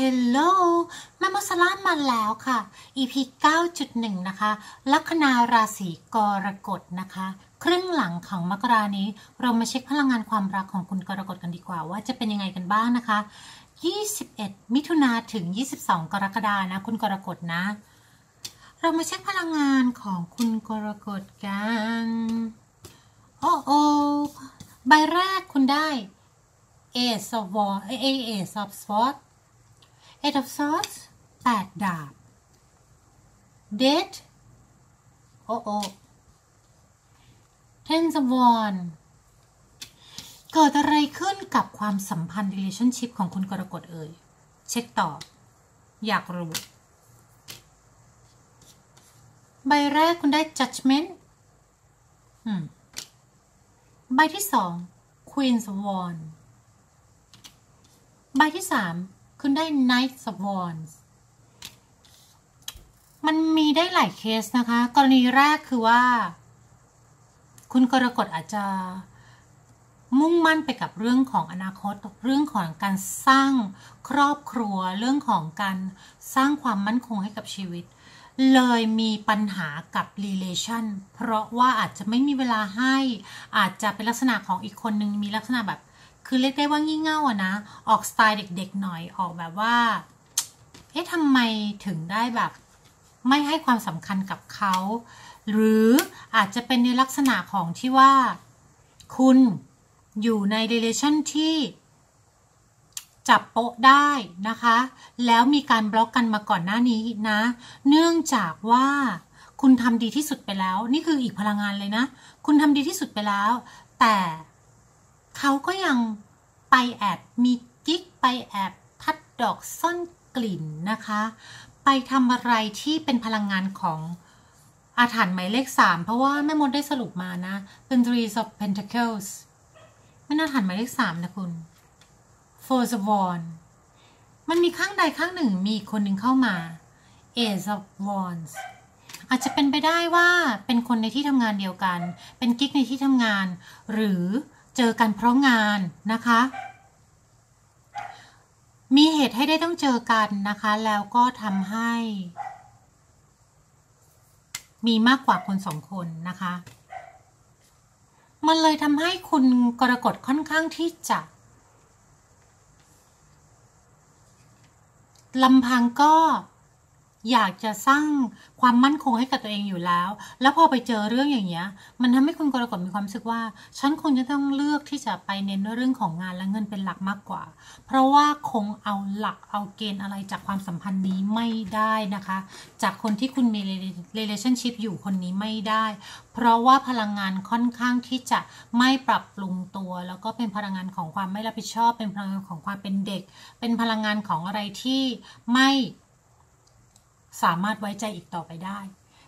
Hello แม่มสลามาแล้วค่ะ EP 9.1 นะคะ ลัคนาราศีกรกฎนะคะ ครึ่งหลังของมกรานี้ เรามาเช็คพลังงานความรักของคุณกรกฎกันดีกว่า ว่าจะเป็นยังไงกันบ้างนะคะ 21 มิถุนาถึง 22 กรกฎานะ คุณกรกฎนะ เรามาเช็คพลังงานของคุณกรกฎกัน โอ้โอใบแรกคุณได้ Ace of Wands Ace of Swords Eight of Swords แปดดาบ Dead โอ้โอ Ten of Wands เกิดอะไรขึ้นกับความสัมพันธ์ relationship ของคุณกรกฎเอ่ย เช็คต่ออยากรู้ ใบแรกคุณได้ judgment อืมใบที่สอง Queen's Wand ใบที่สาม คุณได้ Knight of Wands มันมีได้หลายเคสนะคะ กรณีแรกคือว่า คุณกรกฎอาจจะมุ่งมั่นไปกับเรื่องของอนาคต เรื่องของการสร้างครอบครัว เรื่องของการสร้างความมั่นคงให้กับชีวิต เลยมีปัญหากับ relation เพราะว่าอาจจะไม่มีเวลาให้ อาจจะเป็นลักษณะของอีกคนนึงมีลักษณะแบบ คือเรียกได้ว่างี่เง่าอะนะ ออกสไตล์เด็กๆหน่อยออกแบบว่า เอ๊ะทำไมถึงได้แบบ ไม่ให้ความสำคัญกับเขา หรืออาจจะเป็นในลักษณะของที่ว่า คุณอยู่ใน relation ที่จับโป๊ะได้นะคะ แล้วมีการบล็อกกันมาก่อนหน้านี้นะ เนื่องจากว่าคุณทำดีที่สุดไปแล้ว นี่คืออีกพลังงานเลยนะ คุณทำดีที่สุดไปแล้ว แต่ เขาก็ยังไปแอบมีกิ๊กไปแอบพัดดอกซ่อนกลิ่นนะคะ ไปทำอะไรที่เป็นพลังงานของอาถรรพ์หมายเลขสามเพราะว่าแม่มดได้สรุปมานะ เป็น Three of Pentacles ไม่น่าถันหมายเลขสามนะคุณ Four of Wands มันมีข้างใดข้างหนึ่งมีคนหนึ่งเข้ามา Ace of Wands อาจจะเป็นไปได้ว่าเป็นคนในที่ทำงานเดียวกัน เป็นกิ๊กในที่ทำงาน หรือ เจอกันเพราะงานนะคะ มีเหตุให้ได้ต้องเจอกันนะคะ แล้วก็ทำให้ มีมากกว่าคนสองคนนะคะ มันเลยทำให้คุณกรกฎค่อนข้างที่จะลำพังก็ อยากจะสร้างความมั่นคงให้กับตัวเองอยู่แล้ว แล้วพอไปเจอเรื่องอย่างเงี้ย มันทำให้คุณกรกฎมีความรู้สึกว่า ฉันคงจะต้องเลือกที่จะไปเน้นเรื่องของงานและเงินเป็นหลักมากกว่า เพราะว่าคงเอาหลักเอาเกณฑ์อะไรจากความสัมพันธ์นี้ไม่ได้นะคะ จากคนที่คุณมี relationship อยู่คนนี้ไม่ได้ เพราะว่าพลังงานค่อนข้างที่จะไม่ปรับปรุงตัว แล้วก็เป็นพลังงานของความไม่รับผิดชอบ เป็นพลังงานของความเป็นเด็ก เป็นพลังงานของอะไรที่ไม่ สามารถไว้ใจอีกต่อไปได้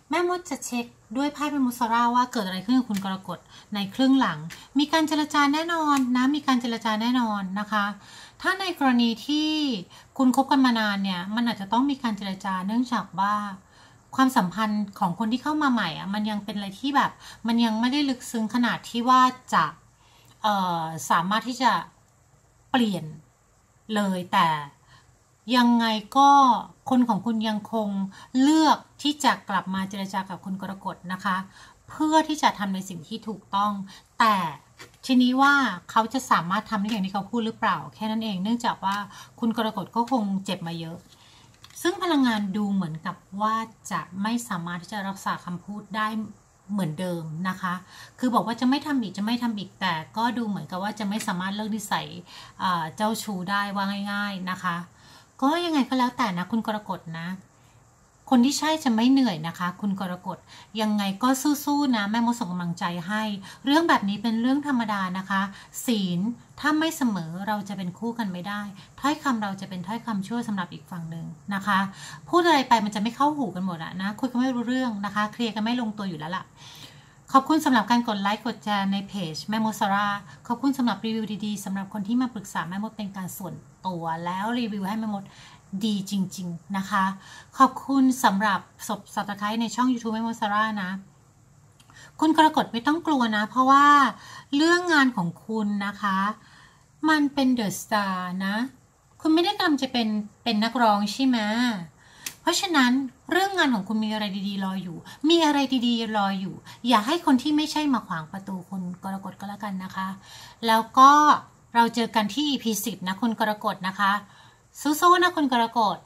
แม่มดจะเช็คด้วยไพ่เป็นมุสราว่าเกิดอะไรขึ้นกับคุณกรกฎในครึ่งหลัง มีการเจรจาแน่นอนนะมีการเจรจาแน่นอนนะคะ ถ้าในกรณีที่คุณคบกันมานานเนี่ยมันอาจจะต้องมีการเจรจาเนื่องจากว่าความสัมพันธ์ของคนที่เข้ามาใหม่อะมันยังเป็นอะไรที่แบบ มันยังไม่ได้ลึกซึ้งขนาดที่ว่าจะสามารถที่จะเปลี่ยนเลยแต่ยังไงก็ คนของคุณยังคงเลือกที่จะกลับมาเจรจากับคุณกรกฎนะคะ เพื่อที่จะทำในสิ่งที่ถูกต้อง แต่ทีนี้ว่าเขาจะสามารถทำได้อย่างที่เขาพูดหรือเปล่า แค่นั้นเอง เนื่องจากว่าคุณกรกฎก็คงเจ็บมาเยอะ ซึ่งพลังงานดูเหมือนกับว่าจะไม่สามารถที่จะรักษาคำพูดได้เหมือนเดิมนะคะ คือบอกว่าจะไม่ทำอีกจะไม่ทำอีกแต่ก็ดูเหมือนกับว่าจะไม่สามารถเลิกนิสัยเจ้าชู้ได้ว่าง่าย ๆนะคะ ก็ยังไงก็แล้วแต่นะคุณกรกฎนะ คนที่ใช่จะไม่เหนื่อยนะคะ คุณกรกฎยังไงก็สู้ๆนะแม่มดส่งกำลังใจให้ เรื่องแบบนี้เป็นเรื่องธรรมดานะคะ ศีลถ้าไม่เสมอเราจะเป็นคู่กันไม่ได้ถ้อยคำเราจะเป็นถ้อยคำช่วยสำหรับอีกฝั่งหนึ่งนะคะพูดอะไรไปมันจะไม่เข้าหูกันหมดอะนะคุยกันไม่รู้เรื่องนะคะ เคลียร์กันไม่ลงตัวอยู่แล้วล่ะ ขอบคุณสำหรับการกดไลค์กดแชร์ในเพจแม่มดสราขอบคุณสำหรับรีวิวดีๆสำหรับคนที่มาปรึกษาแม่มดเป็นการส่วนตัวแล้วรีวิวให้แม่มดดีจริง ๆ นะคะ ขอบคุณสำหรับสบสับตะไคร้ในช่อง YouTube แม่มดสรานะ คุณกรกฎไม่ต้องกลัวนะ เพราะว่าเรื่องงานของคุณนะคะ มันเป็นเดอะสตาร์นะ คุณไม่ได้กำจะเป็นเป็นนักร้องใช่ไหมเพราะฉะนั้น เรื่องงานของคุณมีอะไรดีๆ รออยู่ มีอะไรดีๆ รออยู่ อย่าให้คนที่ไม่ใช่มาขวางประตูคุณกรกฎก็แล้วกันนะคะ แล้วก็เราเจอกันที่ EP 10นะคุณกรกฎนะคะสู้ๆนะคุณกรกฎ